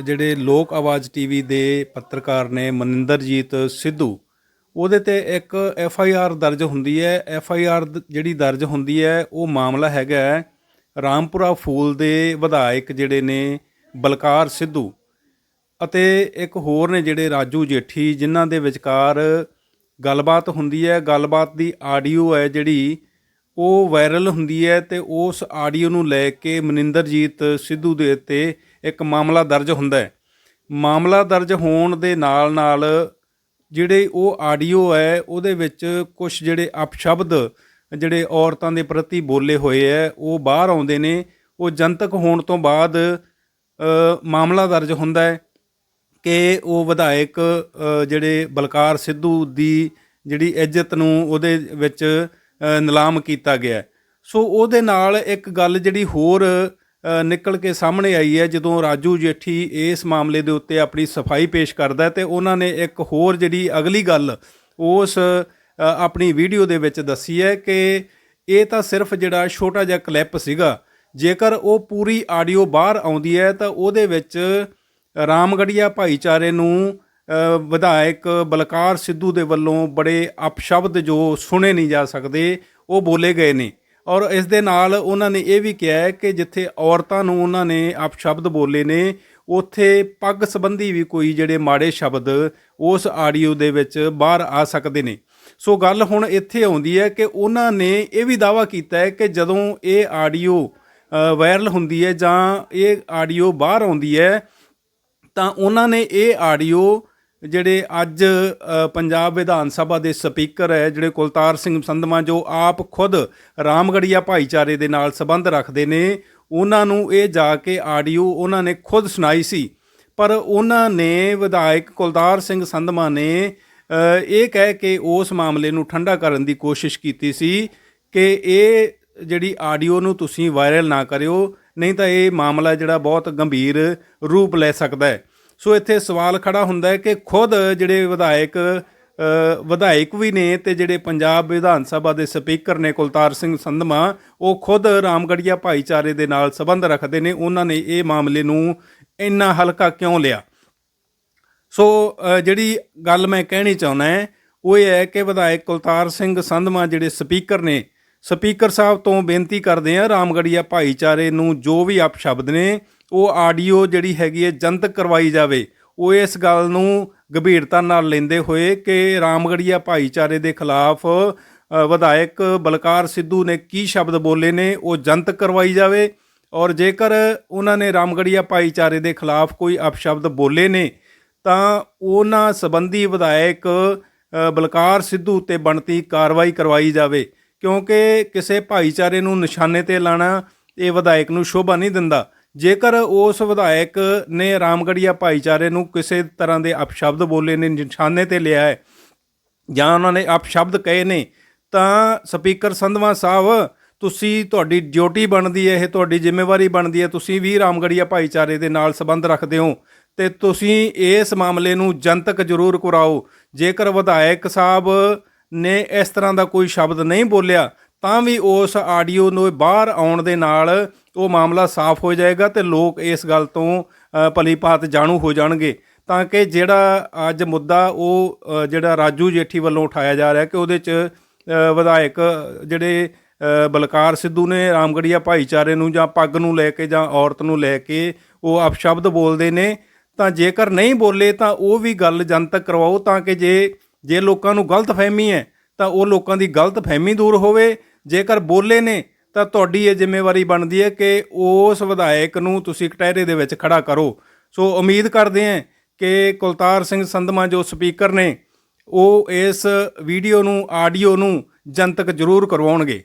ਜਿਹੜੇ ਲੋਕ ਆਵਾਜ਼ ਟੀਵੀ ਦੇ ਪੱਤਰਕਾਰ ਨੇ ਮਨਿੰਦਰਜੀਤ ਸਿੱਧੂ, ਉਹਦੇ ਤੇ ਇੱਕ ਐਫ ਆਈ ਆਰ ਦਰਜ ਹੁੰਦੀ ਹੈ। ਐਫ ਆਈ ਆਰ ਜਿਹੜੀ ਦਰਜ ਹੁੰਦੀ ਹੈ, ਉਹ ਮਾਮਲਾ ਹੈਗਾ ਰਾਮਪੁਰਾ ਫੂਲ ਦੇ ਵਿਧਾਇਕ ਜਿਹੜੇ ਨੇ ਬਲਕਾਰ ਸਿੱਧੂ ਅਤੇ ਇੱਕ ਹੋਰ ਨੇ ਜਿਹੜੇ ਰਾਜੂ ਜੇਠੀ, ਜਿਨ੍ਹਾਂ ਦੇ ਵਿਚਕਾਰ ਗੱਲਬਾਤ ਹੁੰਦੀ ਹੈ। ਗੱਲਬਾਤ ਦੀ ਆਡੀਓ ਹੈ ਜਿਹੜੀ ਉਹ ਵਾਇਰਲ ਹੁੰਦੀ ਹੈ ਤੇ ਉਸ ਆਡੀਓ ਨੂੰ ਲੈ ਕੇ ਮਨਿੰਦਰਜੀਤ ਸਿੱਧੂ ਦੇ ਉੱਤੇ ਇੱਕ ਮਾਮਲਾ ਦਰਜ ਹੁੰਦਾ ਹੈ। ਮਾਮਲਾ ਦਰਜ ਹੋਣ ਦੇ ਨਾਲ ਨਾਲ ਜਿਹੜੇ ਉਹ ਆਡੀਓ ਹੈ, ਉਹਦੇ ਵਿੱਚ ਕੁਝ ਜਿਹੜੇ ਅਪਸ਼ਬਦ ਜਿਹੜੇ ਔਰਤਾਂ ਦੇ ਪ੍ਰਤੀ ਬੋਲੇ ਹੋਏ ਹੈ, ਉਹ ਬਾਹਰ ਆਉਂਦੇ ਨੇ। ਉਹ ਜਨਤਕ ਹੋਣ ਤੋਂ ਬਾਅਦ ਮਾਮਲਾ ਦਰਜ ਹੁੰਦਾ ਹੈ ਕਿ ਉਹ ਵਿਧਾਇਕ ਜਿਹੜੇ ਬਲਕਾਰ ਸਿੱਧੂ ਦੀ ਜਿਹੜੀ ਇੱਜ਼ਤ ਨੂੰ ਉਹਦੇ ਵਿੱਚ ਨਿਲਾਮ ਕੀਤਾ ਗਿਆ ਸੋ ਉਹਦੇ ਨਾਲ ਇੱਕ ਗੱਲ ਜਿਹੜੀ ਹੋਰ ਨਿਕਲ ਕੇ ਸਾਹਮਣੇ ਆਈ ਹੈ, ਜਦੋਂ ਰਾਜੂ ਜੇਠੀ ਇਸ ਮਾਮਲੇ ਦੇ ਉੱਤੇ ਆਪਣੀ ਸਫ਼ਾਈ ਪੇਸ਼ ਕਰਦਾ ਹੈ ਤੇ ਉਹਨਾਂ ਨੇ ਇੱਕ ਹੋਰ ਜਿਹੜੀ ਅਗਲੀ ਗੱਲ ਉਸ ਆਪਣੀ ਵੀਡੀਓ ਦੇ ਵਿੱਚ ਦੱਸੀ ਹੈ ਕਿ ਇਹ ਤਾਂ ਸਿਰਫ ਜਿਹੜਾ ਛੋਟਾ ਜਿਹਾ ਕਲਿੱਪ ਸੀਗਾ, ਜੇਕਰ ਉਹ ਪੂਰੀ ਆਡੀਓ ਬਾਹਰ ਆਉਂਦੀ ਹੈ ਤਾਂ ਉਹਦੇ ਵਿੱਚ ਰਾਮਗੜੀਆ ਭਾਈਚਾਰੇ ਨੂੰ ਵਿਧਾਇਕ ਬਲਕਾਰ ਸਿੱਧੂ ਦੇ ਵੱਲੋਂ ਬੜੇ ਅਪਸ਼ਬਦ ਜੋ ਸੁਣੇ ਨਹੀਂ ਜਾ ਸਕਦੇ, ਉਹ ਬੋਲੇ ਗਏ ਨੇ। ਔਰ ਇਸ ਦੇ ਨਾਲ ਉਹਨਾਂ ਨੇ ਇਹ ਵੀ ਕਿਹਾ ਕਿ ਜਿੱਥੇ ਔਰਤਾਂ ਨੂੰ ਉਹਨਾਂ ਨੇ ਅਪਸ਼ਬਦ ਬੋਲੇ ਨੇ, ਉੱਥੇ ਪੱਗ ਸੰਬੰਧੀ ਵੀ ਕੋਈ ਜਿਹੜੇ ਮਾੜੇ ਸ਼ਬਦ ਉਸ ਆਡੀਓ ਦੇ ਵਿੱਚ ਬਾਹਰ ਆ ਸਕਦੇ ਨੇ। ਸੋ ਗੱਲ ਹੁਣ ਇੱਥੇ ਆਉਂਦੀ ਹੈ ਕਿ ਉਹਨਾਂ ਨੇ ਇਹ ਵੀ ਦਾਵਾ ਕੀਤਾ ਹੈ ਕਿ ਜਦੋਂ ਇਹ ਆਡੀਓ ਵਾਇਰਲ ਹੁੰਦੀ ਹੈ ਜਾਂ ਇਹ ਆਡੀਓ ਬਾਹਰ ਆਉਂਦੀ ਹੈ, ਤਾਂ ਉਹਨਾਂ ਨੇ ਇਹ ਆਡੀਓ ਜਿਹੜੇ ਅੱਜ ਪੰਜਾਬ ਵਿਧਾਨ ਸਭਾ ਦੇ ਸਪੀਕਰ ਹੈ, ਜਿਹੜੇ ਕੁਲਤਾਰ ਸਿੰਘ ਸੰਧਮਾ ਜੋ ਆਪ ਖੁਦ ਰਾਮਗੜੀਆ ਭਾਈਚਾਰੇ ਦੇ ਨਾਲ ਸੰਬੰਧ ਰੱਖਦੇ ਨੇ, ਉਹਨਾਂ ਨੂੰ ਇਹ ਜਾ ਕੇ ਆਡੀਓ ਉਹਨਾਂ ਨੇ ਖੁਦ ਸੁਣਾਈ ਸੀ। ਪਰ ਉਹਨਾਂ ਨੇ ਵਿਧਾਇਕ ਕੁਲਤਾਰ ਸਿੰਘ ਸੰਧਮਾ ਨੇ ਇਹ ਕਹਿ ਕੇ ਉਸ ਮਾਮਲੇ ਨੂੰ ਠੰਡਾ ਕਰਨ ਦੀ ਕੋਸ਼ਿਸ਼ ਕੀਤੀ ਸੀ ਕਿ ਇਹ ਜਿਹੜੀ ਆਡੀਓ ਨੂੰ ਤੁਸੀਂ ਵਾਇਰਲ ਨਾ ਕਰਿਓ, ਨਹੀਂ ਤਾਂ ਇਹ ਮਾਮਲਾ ਜਿਹੜਾ ਬਹੁਤ ਗੰਭੀਰ ਰੂਪ ਲੈ ਸਕਦਾ ਹੈ। ਸੋ ਇੱਥੇ ਸਵਾਲ ਖੜਾ ਹੁੰਦਾ ਹੈ ਕਿ ਖੁਦ ਜਿਹੜੇ ਵਿਧਾਇਕ ਵਿਧਾਇਕ ਵੀ ਨੇ ਤੇ ਜਿਹੜੇ ਪੰਜਾਬ ਵਿਧਾਨ ਸਭਾ ਦੇ ਸਪੀਕਰ ਨੇ ਕੁਲਤਾਰ ਸਿੰਘ ਸੰਧਮਾ, ਉਹ ਖੁਦ ਰਾਮਗੜੀਆ ਭਾਈਚਾਰੇ ਦੇ ਨਾਲ ਸੰਬੰਧ ਰੱਖਦੇ ਨੇ। ਉਹਨਾਂ ਨੇ ਇਹ ਮਾਮਲੇ ਨੂੰ ਇੰਨਾ ਹਲਕਾ ਕਿਉਂ ਲਿਆ? ਸੋ ਜਿਹੜੀ ਗੱਲ ਮੈਂ ਕਹਿਣੀ ਚਾਹੁੰਦਾ ਹੈ, ਉਹ ਇਹ ਹੈ ਕਿ ਵਿਧਾਇਕ ਕੁਲਤਾਰ ਸਿੰਘ ਸੰਧਮਾ ਜਿਹੜੇ ਸਪੀਕਰ ਨੇ, ਸਪੀਕਰ ਸਾਹਿਬ ਤੋਂ ਬੇਨਤੀ ਕਰਦੇ ਆ ਰਾਮਗੜੀਆ ਭਾਈਚਾਰੇ ਨੂੰ ਜੋ ਵੀ ਆਪ ਸ਼ਬਦ ਨੇ ਉਹ ਆਡੀਓ ਜਿਹੜੀ ਹੈਗੀ ਹੈ ਜਨਤਕ ਕਰਵਾਈ ਜਾਵੇ, ਉਹ ਇਸ ਗੱਲ ਨੂੰ ਗੰਭੀਰਤਾ ਨਾਲ ਲੈਂਦੇ ਹੋਏ ਕਿ ਰਾਮਗੜੀਆ ਭਾਈਚਾਰੇ ਦੇ ਖਿਲਾਫ ਵਿਧਾਇਕ ਬਲਕਾਰ ਸਿੱਧੂ ਨੇ ਕੀ ਸ਼ਬਦ ਬੋਲੇ ਨੇ, ਉਹ ਜਨਤਕ ਕਰਵਾਈ ਜਾਵੇ। ਔਰ ਜੇਕਰ ਉਹਨਾਂ ਨੇ ਰਾਮਗੜੀਆ ਭਾਈਚਾਰੇ ਦੇ ਖਿਲਾਫ ਕੋਈ ਅਪਸ਼ਬਦ ਬੋਲੇ ਨੇ, ਤਾਂ ਉਹਨਾਂ ਸੰਬੰਧੀ ਵਿਧਾਇਕ ਬਲਕਾਰ ਸਿੱਧੂ ਤੇ ਬਣਤੀ ਕਾਰਵਾਈ ਕਰਵਾਈ ਜਾਵੇ, ਕਿਉਂਕਿ ਕਿਸੇ ਭਾਈਚਾਰੇ ਨੂੰ ਨਿਸ਼ਾਨੇ ਤੇ ਲਾਣਾ ਇਹ ਵਿਧਾਇਕ ਨੂੰ ਸ਼ੋਭਾ ਨਹੀਂ ਦਿੰਦਾ। ਜੇਕਰ ਉਸ ਵਿਧਾਇਕ ਨੇ ਰਾਮਗੜੀਆ ਭਾਈਚਾਰੇ ਨੂੰ ਕਿਸੇ ਤਰ੍ਹਾਂ ਦੇ ਅਪਸ਼ਬਦ ਬੋਲੇ ਨੇ, ਨਿਸ਼ਾਨੇ ਤੇ ਲਿਆ ਹੈ ਜਾਂ ਉਹਨਾਂ ਨੇ ਅਪਸ਼ਬਦ ਕਹੇ ਨੇ, ਤਾਂ ਸਪੀਕਰ ਸੰਧਵਾ ਸਾਹਿਬ, ਤੁਸੀਂ ਤੁਹਾਡੀ ਡਿਊਟੀ ਬਣਦੀ ਹੈ, ਇਹ ਤੁਹਾਡੀ ਜ਼ਿੰਮੇਵਾਰੀ ਬਣਦੀ ਹੈ, ਤੁਸੀਂ ਵੀ ਰਾਮਗੜੀਆ ਭਾਈਚਾਰੇ ਦੇ ਨਾਲ ਸੰਬੰਧ ਰੱਖਦੇ ਹੋ ਤੇ ਤੁਸੀਂ ਇਸ ਮਾਮਲੇ ਨੂੰ ਜਨਤਕ ਜ਼ਰੂਰ ਕਰਾਓ। ਜੇਕਰ ਵਿਧਾਇਕ ਸਾਹਿਬ ਨੇ ਇਸ ਤਰ੍ਹਾਂ ਦਾ ਕੋਈ ਸ਼ਬਦ ਨਹੀਂ ਬੋਲਿਆ, ਤਾਂ ਵੀ ਉਸ ਆਡੀਓ ਨੂੰ ਬਾਹਰ ਆਉਣ ਦੇ ਨਾਲ ਉਹ ਮਾਮਲਾ ਸਾਫ਼ ਹੋ ਜਾਏਗਾ ਤੇ ਲੋਕ ਇਸ ਗੱਲ ਤੋਂ ਭਲੀ ਭਾਤ ਜਾਣੂ ਹੋ ਜਾਣਗੇ। ਤਾਂ ਕਿ ਜਿਹੜਾ ਅੱਜ ਮੁੱਦਾ ਉਹ ਜਿਹੜਾ ਰਾਜੂ ਜੇਠੀ ਵੱਲੋਂ ਉਠਾਇਆ ਜਾ ਰਿਹਾ ਕਿ ਉਹਦੇ 'ਚ ਵਿਧਾਇਕ ਜਿਹੜੇ ਬਲਕਾਰ ਸਿੱਧੂ ਨੇ ਰਾਮਗੜੀਆ ਭਾਈਚਾਰੇ ਨੂੰ ਜਾਂ ਪੱਗ ਨੂੰ ਲੈ ਕੇ ਜਾਂ ਔਰਤ ਨੂੰ ਲੈ ਕੇ ਉਹ ਅਪਸ਼ਬਦ ਬੋਲਦੇ ਨੇ, ਤਾਂ ਜੇਕਰ ਨਹੀਂ ਬੋਲੇ ਤਾਂ ਉਹ ਵੀ ਗੱਲ ਜਨਤਕ ਕਰਵਾਓ ਤਾਂ ਕਿ ਜੇ ਜੇ ਲੋਕਾਂ ਨੂੰ ਗਲਤ ਫਹਿਮੀ ਹੈ ਤਾਂ ਉਹ ਲੋਕਾਂ ਦੀ ਗਲਤ ਫਹਿਮੀ ਦੂਰ ਹੋਵੇ। ਜੇਕਰ ਬੋਲੇ ਨੇ ਤਾਂ ਤੁਹਾਡੀ ਇਹ ਜ਼ਿੰਮੇਵਾਰੀ ਬਣਦੀ ਹੈ ਕਿ ਉਸ ਵਿਧਾਇਕ ਨੂੰ ਤੁਸੀਂ ਕਟਹਿਰੇ ਦੇ ਵਿੱਚ ਖੜਾ ਕਰੋ। ਸੋ ਉਮੀਦ ਕਰਦੇ ਹਾਂ ਕਿ ਕੁਲਤਾਰ ਸਿੰਘ ਸੰਧਮਾ ਜੋ ਸਪੀਕਰ ਨੇ, ਉਹ ਇਸ ਵੀਡੀਓ ਨੂੰ, ਆਡੀਓ ਨੂੰ ਜਨਤਕ ਜ਼ਰੂਰ ਕਰਵਾਉਣਗੇ।